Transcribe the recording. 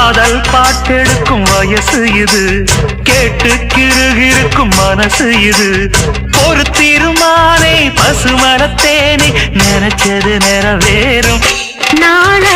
காதல் பாட்டெடுக்கும் வயசு இது. கேட்டு கிருகிருக்கும் மனசு இது. ஒரு தீர்மானே பசுமரத்தேனே நினைச்சது நிறைவேறும். நாளை